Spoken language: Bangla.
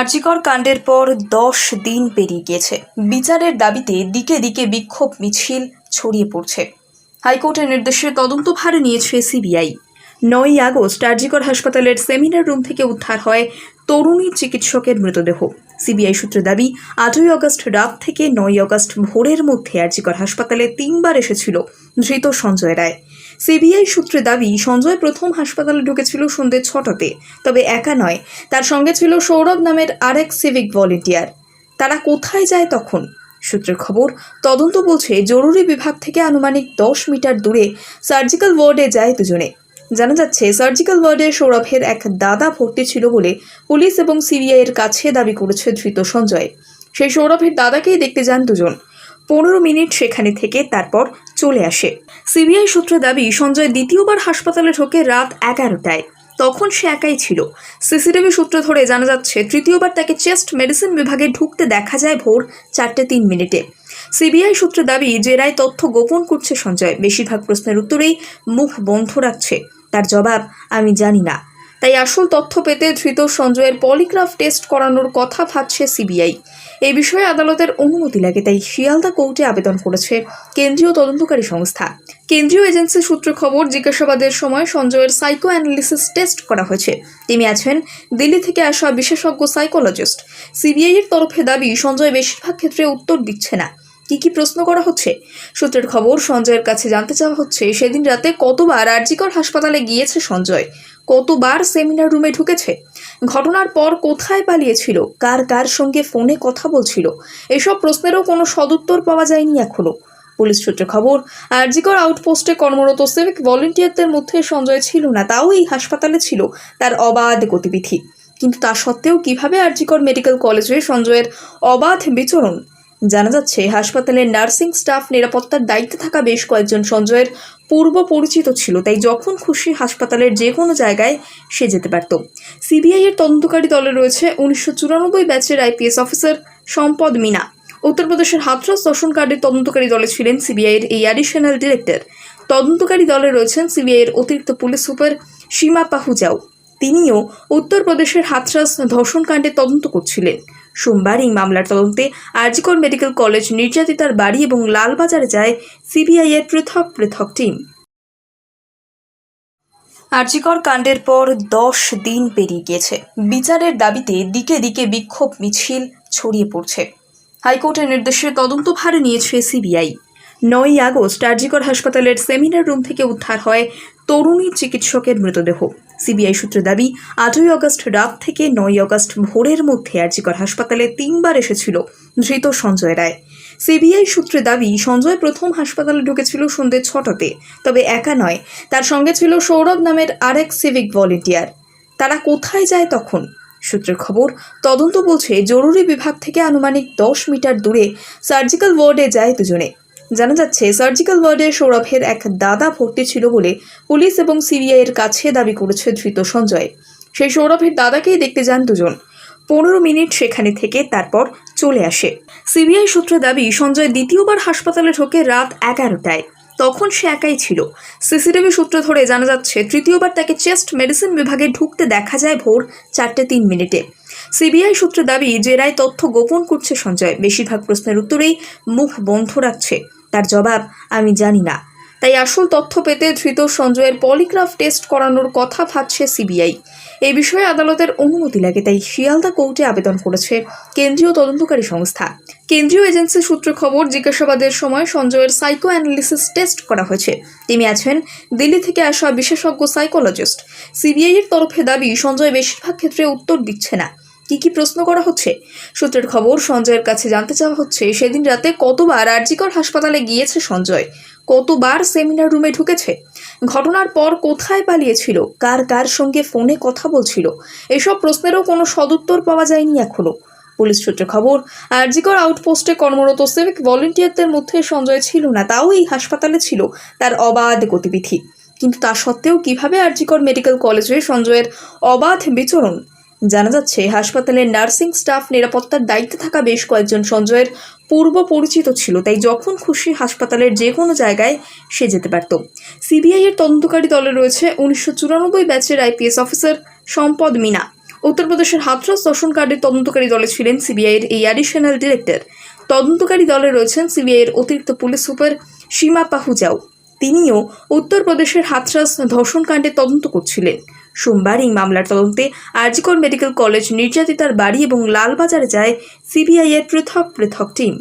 আরজিকর কাণ্ডের পর দশ দিন পেরিয়ে গিয়েছে। বিচারের দাবিতে দিকে দিকে বিক্ষোভ মিছিল ছড়িয়ে পড়ছে। হাইকোর্টের নির্দেশে তদন্তভার নিয়েছে সিবিআই। নয়ই আগস্ট আরজিকর হাসপাতালের সেমিনার রুম থেকে উদ্ধার হয় তরুণী চিকিৎসকের মৃতদেহ। সিবিআই সূত্রে দাবি, আটই আগস্ট রাত থেকে নয় আগস্ট ভোরের মধ্যে আরজিকর হাসপাতালে তিনবার এসেছিল ধৃত সঞ্জয় রায়। সিবিআই সূত্রে দাবি, সঞ্জয় প্রথম হাসপাতালে ঢুকেছিল সন্ধ্যে ছটাতে, তবে একা নয়। তার সঙ্গে ছিল সৌরভ নামের আরেক সিভিক ভলেন্টিয়ার। তারা কোথায় যায় তখন? সূত্রের খবর, তদন্ত বলছে জরুরি বিভাগ থেকে আনুমানিক দশ মিটার দূরে সার্জিক্যাল ওয়ার্ডে যায় দুজনে। জানা যাচ্ছে, সার্জিক্যাল ওয়ার্ডে সৌরভের এক দাদা ভর্তি ছিল বলে পুলিশ এবং সিবিআই এর কাছে দাবি করেছে ধৃত সঞ্জয়। সেই সৌরভের দাদাকেই দেখতে যান দুজন। পনেরো মিনিট সেখানে থেকে তারপর চলে আসে। সিবিআই সূত্রে দাবি, সঞ্জয় দ্বিতীয়বার হাসপাতালে ঢোকে রাত এগারোটায়। তখন সে একাই ছিল। সিসিটিভি সূত্র ধরে জানা যাচ্ছে, তৃতীয়বার তাকে চেস্ট মেডিসিন বিভাগে ঢুকতে দেখা যায় ভোর চারটে তিন মিনিটে। সিবিআই সূত্রে দাবি জেরায় তথ্য গোপন করছে সঞ্জয়, বেশিরভাগ প্রশ্নের উত্তরেই মুখ বন্ধ রাখছে। তার জবাব, আমি জানি না। তাই আসল তথ্য পেতে ধৃত সঞ্জয়ের পলিগ্রাফ টেস্ট করানোর কথা ভাবছে সিবিআই। এই বিষয়ে আদালতের অনুমতি লাগে, তাই শিয়ালদা কোর্টে আবেদন করেছে কেন্দ্রীয় তদন্তকারী সংস্থা। কেন্দ্রীয় এজেন্সি সূত্রে খবর, জিজ্ঞাসাবাদের সময় সঞ্জয়ের সাইকো অ্যানালিসিস টেস্ট করা হয়েছে। তিনি আছেন দিল্লি থেকে আসা বিশেষজ্ঞ সাইকোলজিস্ট। সিবিআই এর তরফে দাবি, সঞ্জয় বেশিরভাগ ক্ষেত্রে উত্তর দিচ্ছে না। কি কি প্রশ্ন করা হচ্ছে? সূত্রের খবর, সঞ্জয়ের কাছে জানতে চাওয়া হচ্ছে, সেদিন রাতে কতবার আরজিকর হাসপাতালে গিয়েছে সঞ্জয়? কতবার সেমিনার রুমে ঢুকেছে? ঘটনার পর কোথায় পালিয়েছিল? কার কার সঙ্গে ফোনে কথা বলছিল? এসব প্রশ্নেরও কোনো সদুত্তর পাওয়া যায়নি এখনও পুলিশ সূত্রে খবর, আরজিকর আউটপোস্টে কর্মরত সিভিক ভলেন্টিয়ারদের মধ্যে সঞ্জয় ছিল না, তাও এই হাসপাতালে ছিল, তার অবাধ গতিবিধি। কিন্তু তা সত্ত্বেও কীভাবে আরজিকর মেডিকেল কলেজে সঞ্জয়ের অবাধ বিচরণ? জানা যাচ্ছে হাসপাতালের নার্সিং স্টাফ নিরাপত্তার দায়িত্বে থাকা বেশ কয়েকজন সঞ্জয়ের পূর্ব পরিচিত ছিল, তাই যখন খুশি হাসপাতালের যে কোনো জায়গায় সে যেতে পারত। সিবিআই এর তদন্তকারী দলে রয়েছে উনিশশো চুরানব্বই ব্যাচের আইপিএস অফিসার সম্পদ মিনা। উত্তরপ্রদেশের হাতরাস দর্শন কাণ্ডের তদন্তকারী দলে ছিলেন সিবিআই এর এই অ্যাডিশনাল ডিরেক্টর তদন্তকারী দলে রয়েছেন সিবিআই এর অতিরিক্ত পুলিশ সুপার সীমা পাহুজাও। তিনিও উত্তরপ্রদেশের হাতরাস ধর্ষণকাণ্ডে তদন্ত করছিলেন। সোমবার এই মামলার তদন্তে আরজিকর মেডিকেল কলেজ নির্যাতিতার বাড়ি এবং লালবাজারে যায় সিবিআই এর পৃথক পৃথক টিম। আরজিকর কাণ্ডের পর দশ দিন পেরিয়ে গিয়েছে। বিচারের দাবিতে দিকে দিকে বিক্ষোভ মিছিল ছড়িয়ে পড়ছে। হাইকোর্টের নির্দেশে তদন্তভার নিয়েছে সিবিআই। নয়ই আগস্ট আরজিকর হাসপাতালের সেমিনার রুম থেকে উদ্ধার হয় তরুণী চিকিৎসকের মৃতদেহ। সিবিআই সূত্রে দাবি, আটই অগস্ট রাত থেকে নয় অগস্ট ভোরের মধ্যে আরজিকর হাসপাতালে তিনবার এসেছিল ধৃত সঞ্জয় রায়। সিবিআই সূত্রে দাবি, সঞ্জয় প্রথম হাসপাতালে ঢুকেছিল সন্ধ্যে ছটাতে, তবে একা নয়, তার সঙ্গে ছিল সৌরভ নামের আরেক সিভিক ভলেন্টিয়ার। তারা কোথায় যায় তখন? সূত্রের খবর, তদন্ত বলছে, জরুরি বিভাগ থেকে আনুমানিক দশ মিটার দূরে সার্জিক্যাল ওয়ার্ডে যায় দুজনে। জানা যাচ্ছে, সার্জিক্যাল ওয়ার্ডে সৌরভের এক দাদা ভর্তি ছিল বলে পুলিশ এবং সিবিআই এর কাছে দাবি করেছে ধৃত সঞ্জয়। সেই সৌরভের দাদাকেই দেখতে যান দুজন। পনেরো মিনিট সেখানে থেকে তারপর চলে আসে। সিবিআই সূত্রে দাবি, সঞ্জয় দ্বিতীয়বার হাসপাতালে ঢোকে রাত এগারোটায়। তখন সে একাই ছিল। সিসিটিভি সূত্র ধরে জানা যাচ্ছে, তৃতীয়বার তাকে চেস্ট মেডিসিন বিভাগে ঢুকতে দেখা যায় ভোর চারটে তিন মিনিটে। সিবিআই সূত্রে দাবি, জেরায় তথ্য গোপন করছে সঞ্জয়। বেশিরভাগ প্রশ্নের উত্তরেই মুখ বন্ধ রাখছে। তার জবাব, আমি জানি না। তাই আসল তথ্য পেতে ধৃত সঞ্জয়ের পলিগ্রাফ টেস্ট করানোর কথা ভাবছে সিবিআই। এই বিষয়ে আদালতের অনুমতি লাগে, তাই শিয়ালদা কোর্টে আবেদন করেছে কেন্দ্রীয় তদন্তকারী সংস্থা। কেন্দ্রীয় এজেন্সি সূত্রে খবর, জিজ্ঞাসাবাদের সময় সঞ্জয়ের সাইকো অ্যানালিসিস টেস্ট করা হয়েছে। তিনি আছেন দিল্লি থেকে আসা বিশেষজ্ঞ সাইকোলজিস্ট। সিবিআইয়ের তরফে দাবি, সঞ্জয় বেশিরভাগ ক্ষেত্রে উত্তর দিচ্ছে না। কি কি প্রশ্ন করা হচ্ছে? সূত্রের খবর, সঞ্জয়ের কাছে জানতে চাওয়া হচ্ছে, সেদিন রাতে কতবার আরজিকর হাসপাতালে গিয়েছে সঞ্জয়? কতবার সেমিনার রুমে ঢুকেছে? ঘটনার পর কোথায় পালিয়েছিল? কার কার সঙ্গে ফোনে কথা বলছিল? এসব প্রশ্নেরও কোনো সদুত্তর পাওয়া যায়নি এখনও পুলিশ সূত্রে খবর, আরজিকর আউটপোস্টে কর্মরত সিভিক ভলেন্টিয়ারদের মধ্যে সঞ্জয় ছিল না, তাও এই হাসপাতালে ছিল, তার অবাধ গতিবিধি। কিন্তু তা সত্ত্বেও কীভাবে আরজিকর মেডিকেল কলেজে সঞ্জয়ের অবাধ বিচরণ জানা যাচ্ছে হাসপাতালের নার্সিং স্টাফ নিরাপত্তার দায়িত্বে থাকা বেশ কয়েকজন সঞ্জয়ের পূর্ব পরিচিত ছিল, তাই যখন খুশি হাসপাতালের যে কোনো জায়গায় সে যেতে পারত। সিবিআই এর তদন্তকারী দলে রয়েছে উনিশশো চুরানব্বই ব্যাচের আইপিএস অফিসার সম্পদ মিনা। উত্তরপ্রদেশের হাথরস দর্শন কাণ্ডের তদন্তকারী দলে ছিলেন সিবিআইয়ের এই অ্যাডিশনাল ডিরেক্টর তদন্তকারী দলে রয়েছেন সিবিআইয়ের অতিরিক্ত পুলিশ সুপার সীমা পাহুজাও। তিনিও উত্তরপ্রদেশের হাথরাস ধর্ষণকাণ্ডের তদন্ত করছিলেন। সোমবার এই মামলার তদন্তে আরজিকর মেডিকেল কলেজ নির্যাতিতার বাড়ি এবং লালবাজারে যায় সিবিআইয়ের পৃথক পৃথক টিম।